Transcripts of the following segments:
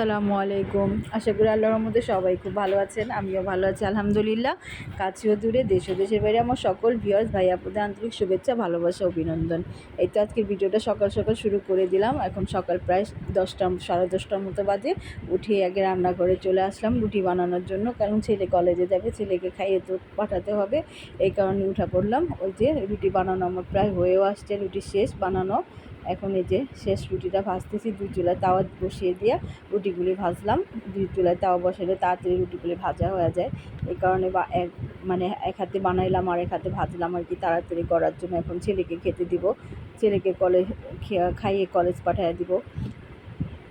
আসসালামু আলাইকুম। আশা করি আল্লাহর মধ্যে সবাই খুব ভালো আছেন, আমিও ভালো আছি, আলহামদুলিল্লাহ। কাছেও দূরে দেশ ও দেশের বাইরে আমার সকল ভিউয়ার্স ভাই আপনাদের আন্তরিক শুভেচ্ছা, ভালোবাসা, অভিনন্দন। এই তো আজকের ভিডিওটা সকাল সকাল শুরু করে দিলাম। এখন সকাল প্রায় দশটা, সাড়ে দশটার মতো বাজে। উঠে আগে রান্নাঘরে চলে আসলাম রুটি বানানোর জন্য, কারণ ছেলে কলেজে যাবে, ছেলেকে খাইয়ে তো পাঠাতে হবে। এই কারণে উঠা পড়লাম। ওই যে রুটি বানানো আমার প্রায় হয়েও আসছে, রুটি শেষ, বানানো। এখন এই যে শেষ রুটিটা ভাজতেছি, দুই চুলায় তাওয়া বসিয়ে দিয়ে রুটিগুলি ভাজলাম। দুই চুলায় তাওয়া বসালে তাড়াতাড়ি রুটিগুলি ভাজা হয়ে যায়। এই কারণে বা এক মানে এক হাতে বানাইলাম আর এক হাতে ভাজলাম আর কি, তাড়াতাড়ি করার জন্য এখন ছেলেকে খেতে দিব। ছেলেকে কলেজ খাইয়ে কলেজ পাঠিয়ে দিব।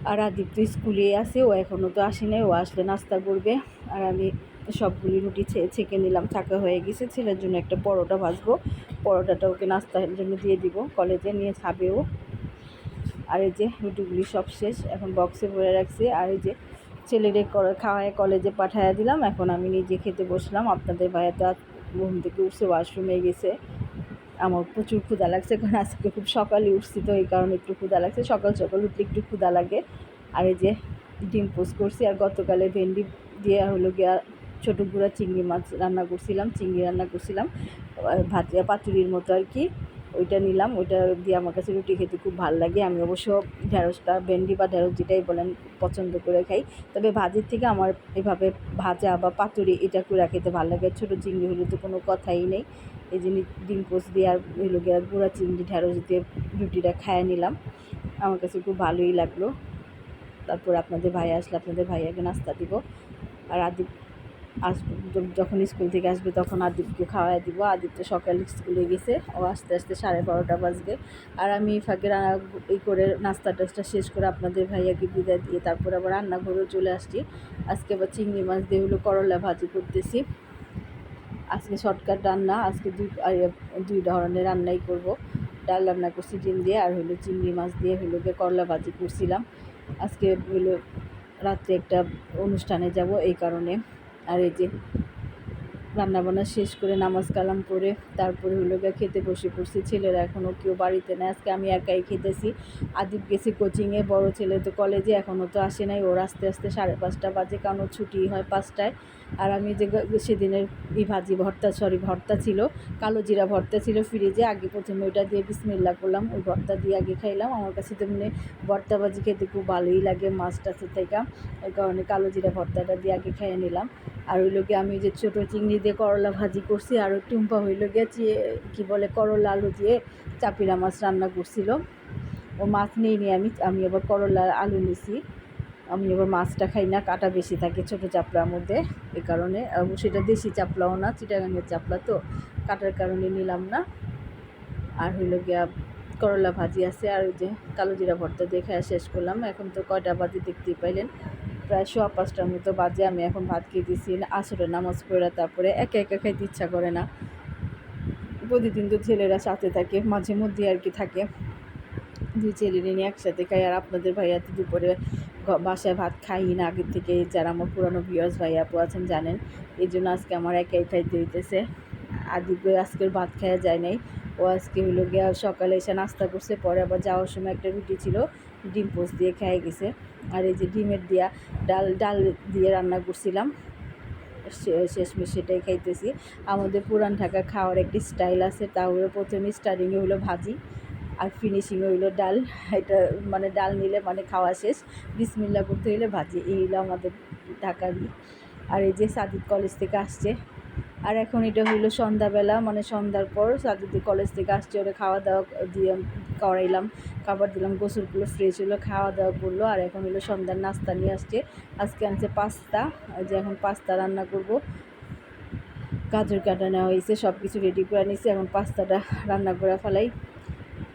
আর আদিপ তো স্কুলে আছে, ও এখনও তো আসি নাই, ও আসলে নাস্তা করবে। আর আমি সবগুলি রুটি ছেঁকে নিলাম। থাকা হয়ে গেছে, ছেলের জন্য একটা পরোটা ভাজবো। পরোটাটা ওকে নাস্তার জন্য দিয়ে দিব। কলেজে নিয়ে খাবেও। আর এই যে রুটিগুলি সব শেষ, এখন বক্সে ভরে রাখছি। আর এই যে ছেলেরে খাওয়ায় কলেজে পাঠাইয়া দিলাম। এখন আমি নিজে খেতে বসলাম। আপনাদের ভাইয়া তো ঘুম থেকে উঠছে ওয়াশরুমে গেছে। আমার প্রচুর ক্ষুদা লাগছে। কারণ আজকে খুব সকালে উঠছি তো, এই কারণে একটু ক্ষুধা লাগছে। সকাল সকাল উঠলে একটু ক্ষুধা লাগে। আর এই যে ডিম পোস্ট করছি। আর গতকালে ভেন্ডি দিয়ে হলো গিয়া ছোটো গুঁড়া চিংড়ি মাছ রান্না করছিলাম, চিংড়ি রান্না করছিলাম। ভাজা পাতুরির মতো আর কি। ওইটা নিলাম, ওইটা দিয়ে আমার কাছে রুটি খেতে খুব ভালো লাগে। আমি অবশ্য ঢেঁড়সটা, ভেন্ডি বা ঢেঁড়স যেটাই বলেন, পছন্দ করে খাই। তবে ভাজির থেকে আমার এভাবে ভাজা বা পাতুরি এটা করে খেতে ভালো লাগে। ছোটো চিংড়ি হলে তো কোনো কথাই নেই। এই জন্য ডিম পোস দিয়ে আর হলো গিয়ে গুঁড়া চিংড়ি, ঢেঁড়স দিয়ে রুটিটা খাইয়ে নিলাম। আমার কাছে খুব ভালোই লাগল। তারপর আপনাদের ভাই আসলে আপনাদের ভাইয়াকে নাস্তা দিব। আর আদি আসবে যখন স্কুল থেকে আসবে তখন আদিত্যকে খাওয়াই দিব। আদিত্য সকালে স্কুলে গেছে। ও আস্তে আস্তে সাড়ে বারোটা বাজবে। আর আমি ফাঁকে এই করে নাস্তা টাস্তা শেষ করে আপনাদের ভাইয়াকে বিদায় দিয়ে তারপর আবার রান্নাঘরেও চলে আসছি। আজকে আবার চিংড়ি মাছ দিয়ে হলো করলা ভাজি করতেছি। আজকে শর্টকাট রান্না। আজকে দুই দুই ধরনের রান্নাই করব। ডাল রান্না করছি, ডিম দিয়ে, আর হলো চিংড়ি মাছ দিয়ে হলো করলা ভাজি করছিলাম। আজকে হলো রাত্রে একটা অনুষ্ঠানে যাব এই কারণে। আর এই যে রান্নাবান্না শেষ করে নামাজ কালাম করে তারপরে হলো গিয়ে খেতে বসে পড়ছি। ছেলেরা এখনও কেউ বাড়িতে নেই। আজকে আমি একাই খেতেছি। আদিপ গেছি কোচিংয়ে বড় ছেলে তো কলেজে এখনও তো আসে নাই। ওর আস্তে আস্তে সাড়ে পাঁচটা বাজে, কারণ ছুটি হয় পাঁচটায়। আর আমি যে সেদিনের ই ভাজি ভর্তা সরি ভর্তা ছিল, কালো জিরা ভর্তা ছিল ফ্রিজে আগে প্রথমে ওইটা দিয়ে বিসমিল্লা করলাম। ওই ভর্তা দিয়ে আগে খাইলাম। আমার কাছে তো মানে ভর্তা ভাজি খেতে খুব ভালোই লাগে মাছ টাছের থেকে এই কারণে কালো জিরা ভর্তাটা দিয়ে আগে খেয়ে নিলাম। আর ওই লোকে আমি যে ছোটো চিংড়ি দিয়ে করলা ভাজি করছি, আর টুম্পা হইল গেছি কী বলে, করলা আলু দিয়ে চাপিরা মাছ রান্না করছিল। ও মাছ নিয়ে নিয়ে আমি আমি আবার করলা আলু নিছি। আমি আবার মাছটা খাই না, কাটা বেশি থাকে ছোটো চাপড়ার মধ্যে, এ কারণে। সেটা দেশি চাপলাও না, চিটাগাঙের চাপলা তো, কাটার কারণে নিলাম না। আর হইল গিয়া করলা ভাজি আছে, আর ওই যে কালো জিরা ভর্তা দেখে শেষ করলাম। এখন তো কয়টা বাজে দেখতেই পাইলেন। প্রায় সোয়া পাঁচটার মতো বাজে, আমি এখন ভাত খেয়েছি আসরের নামাজ পড়ে তারপরে একা একা খাইতে ইচ্ছা করে না। প্রতিদিন তো ছেলেরা সাথে থাকে, মাঝে মধ্যে আর কি থাকে। দুই ছেলে নিয়ে একসাথে খাই, আর আপনাদের ভাইয়া তো দুপুরে বাসায় ভাত খাই না। আগের থেকে যারা আমার পুরানো ভিউয়ার্স ভাই, আপু আছেন, জানেন, এই জন্য আজকে আমার একাই খাইতে হইতেছে। আদিকে আজকের ভাত খাওয়া যায় নাই। ও আজকে হলো গিয়া সকালে এসে নাস্তা করছে, পরে আবার যাওয়ার সময় একটা রুটি ছিল, ডিম পোস্ট দিয়ে খেয়ে গেছে। আর এই যে ডিমের দিয়া ডাল ডাল দিয়ে রান্না করছিলাম। শেষমেশ সেটাই খাইতেছি। আমাদের পুরান ঢাকা খাওয়ার একটি স্টাইল আছে, তা হলো প্রথমে স্টার্টিংয়ে হলো ভাজি আর ফিনিশিংয়ে হইল ডাল। এটা মানে ডাল নিলে মানে খাওয়া শেষ। বিসমিল্লা করতে হইলে ভাজি। এই হলো আমাদের ঢাকারই আর এই যে সাদিক কলেজ থেকে আসছে আর এখন এটা হইল সন্ধ্যাবেলা মানে সন্ধ্যার পর সাদিদি কলেজ থেকে আসছে, ওরা খাওয়া দাওয়া দিয়ে করাইলাম, খাবার দিলাম, গোসলগুলো ফ্রেশ হলো খাওয়া দাওয়া করল, আর এখন হলো সন্ধ্যার নাস্তা নিয়ে আসছে। আজকে আনছে পাস্তা যে এখন পাস্তা রান্না করব। গাজর কাটা নেওয়া হয়েছে সব কিছু রেডি করে নিয়েছে এখন পাস্তাটা রান্না করে ফেলাই।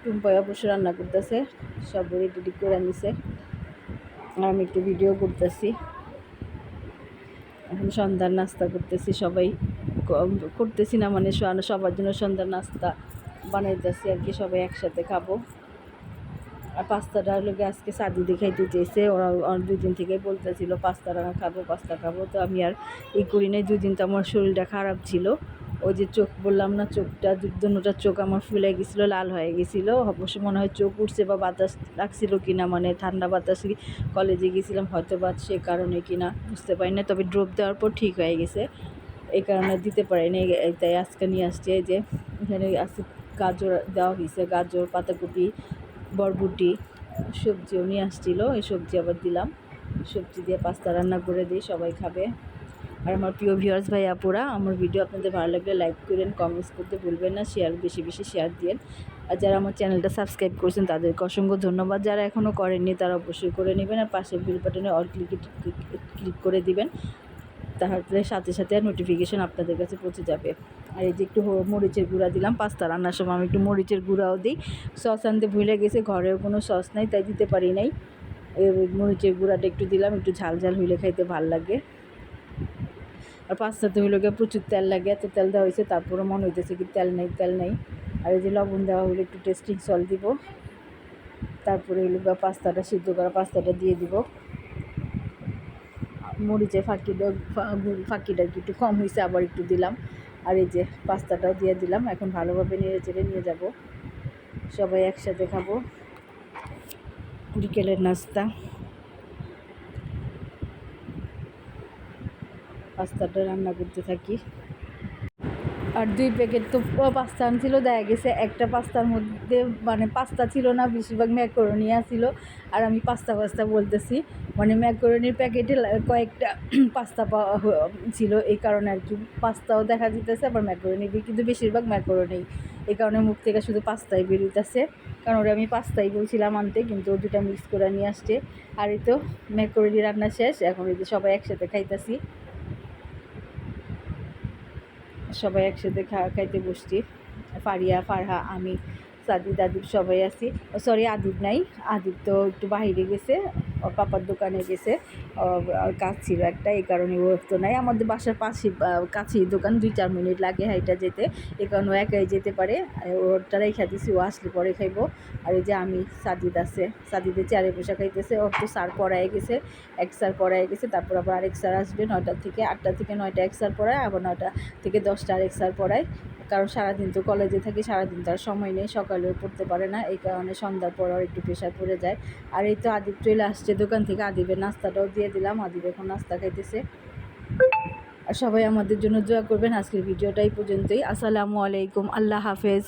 টুম্পাই অবশ্য রান্না করতেছে, সব রেডি করে নিছে। আর আমি একটু ভিডিও করতেছি। এখন সন্ধ্যার নাস্তা করতেছি সবাই। করতেছি না মানে সবার জন্য সন্ধ্যা নাস্তা বানাইতেছি আর কি, সবাই একসাথে খাব। আর পাস্তাটা হলো আজকে সাদি দেখাইতে চেয়েছে, ওরা ওরা দুই দিন থেকেই বলতেছিল পাস্তা রান্না খাব, পাস্তা খাব। তো আমি আর ই করি নাই, দুই দিন তো আমার শরীরটা খারাপ ছিল। ওই যে চোখ বললাম না, চোখটা দুটা চোখ আমার ফুলে গেছিল, লাল হয়ে গেছিল। অবশ্য মনে হয় চোখ উঠছে বা বাতাস লাগছিল কিনা মানে ঠান্ডা বাতাস কলেজে গেছিলাম হয়তো বা সে কারণে কিনা, বুঝতে পারি না তবে ড্রপ দেওয়ার পর ঠিক হয়ে গেছে। এই কারণে দিতে পারিনি তাই আজকে নিয়ে আসছে এই যে, এখানে আজকে গাজর দেওয়া হয়েছে, গাজর, পাতাকপি, বরবটি, সবজিও নিয়ে আসছিল, এই সবজি আবার দিলাম। সবজি দিয়ে পাস্তা রান্না করে দিই, সবাই খাবে। আর আমার প্রিয় ভিউয়ার্স ভাই, আপুরা, আমার ভিডিও আপনাদের ভালো লাগলে লাইক করেন কমেন্টস করতে ভুলবেন না শেয়ার বেশি বেশি শেয়ার দিন আর যারা আমার চ্যানেলটা সাবস্ক্রাইব করেছেন, তাদেরকে অসংখ্য ধন্যবাদ। যারা এখনও করেননি, তারা অবশ্যই করে নেবেন, আর পাশের বিল বাটনে অল ক্লিক ক্লিক করে দিবেন। তাহলে সাথে সাথে নোটিফিকেশন আপনাদের কাছে পৌঁছে যাবে। আর এই যে একটু মরিচের গুঁড়া দিলাম পাস্তা রান্নার সময় আমি একটু মরিচের গুঁড়াও দিই। সস আনতে ভুলে গেছে, ঘরেও কোনো সস নাই, তাই দিতে পারি নাই। মরিচের গুঁড়াটা একটু দিলাম, একটু ঝাল ঝাল হইলে খাইতে ভালো লাগে। আর পাস্তাতে হইলে গিয়ে প্রচুর তেল লাগে, এত তেল দেওয়া হয়েছে তারপরে মনে হইতেছে কি তেল নেই তেল নেই। আর এই যে লবণ দেওয়া হলে একটু টেস্টিং সল দিব। তারপরে হইল পাস্তাটা সিদ্ধ করা পাস্তাটা দিয়ে দিব। মরিচের ফাঁকিটা ফাঁকিটা কি একটু কম হয়েছে আবার একটু দিলাম। আর এই যে পাস্তাটাও দিয়ে দিলাম, এখন ভালোভাবে নেড়ে চেড়ে নিয়ে যাব। সবাই একসাথে খাব। বিকেলের নাস্তা। পাস্তাটা রান্না করতে থাকি। আর দুই প্যাকেট তো পাস্তা আনছিল, দেখা গেছে একটা পাস্তার মধ্যে মানে পাস্তা ছিল না, বেশিরভাগ ম্যাকরনি ছিল আর আমি পাস্তা পাস্তা বলতেছি মানে ম্যাকরনির প্যাকেটে কয়েকটা পাস্তা পাওয়া ছিল, এই কারণে আর কি। পাস্তাও দেখা যেতেছে আবার ম্যাকরনি কিন্তু বেশিরভাগ ম্যাকরনি। এই কারণে মুখ থেকে শুধু পাস্তাই বেরোতেছে। কারণ ওরা আমি পাস্তাই বলছিলাম আনতে, কিন্তু ও দুটা মিক্স করে নিয়ে আসছে। আর এই তো ম্যাকরনি রান্না শেষ, এখন এই যে সবাই একসাথে খাইতেছি। সবাই একসাথে খা, খাইতে বসছি। ফারিয়া, ফারহা, আমি। সাদিদ আদিব সবাই আছি। সরি আদিব নাই। আদিব তো একটু বাইরে গেছে পাপার দোকানে গেছে। কাজ ছিল একটা, এই কারণে ও তো নাই। আমাদের বাসার পাশে কাছেই দোকান, দুই চার মিনিট লাগে হাইটা যেতে। এই কারণে ও একাই যেতে পারে। আর ওরটারাই খাইতেছি ও আসলে পরে খাইবো। আর এই যে আমি সাদিদ আছে। সাদিদের চেয়ারে বসে খাইতেছে। ওর তো স্যার পড়ায় গেছে। এক সার পড়ায় গেছে, তারপর আবার আরেক স্যার আসবে। নয়টা থেকে আটটা থেকে নয়টা এক স্যার পড়ায়, আবার নয়টা থেকে দশটা আরেক স্যার পড়ায়। কারণ সারাদিন তো কলেজে থাকি, সারাদিন তার সময় নেই সকালেও পড়তে পারে না, এই কারণে সন্ধ্যার পর আর একটু প্রেশার পড়ে যায়। আর এই তো আদিব চলে আসছে দোকান থেকে, আদিবের নাস্তাটাও দিয়ে দিলাম, আদিব এখন নাস্তা খাইতেছে। আর সবাই আমাদের জন্য দোয়া করবেন, আজকের ভিডিওটাই পর্যন্তই। আসসালামু আলাইকুম, আল্লাহ হাফেজ।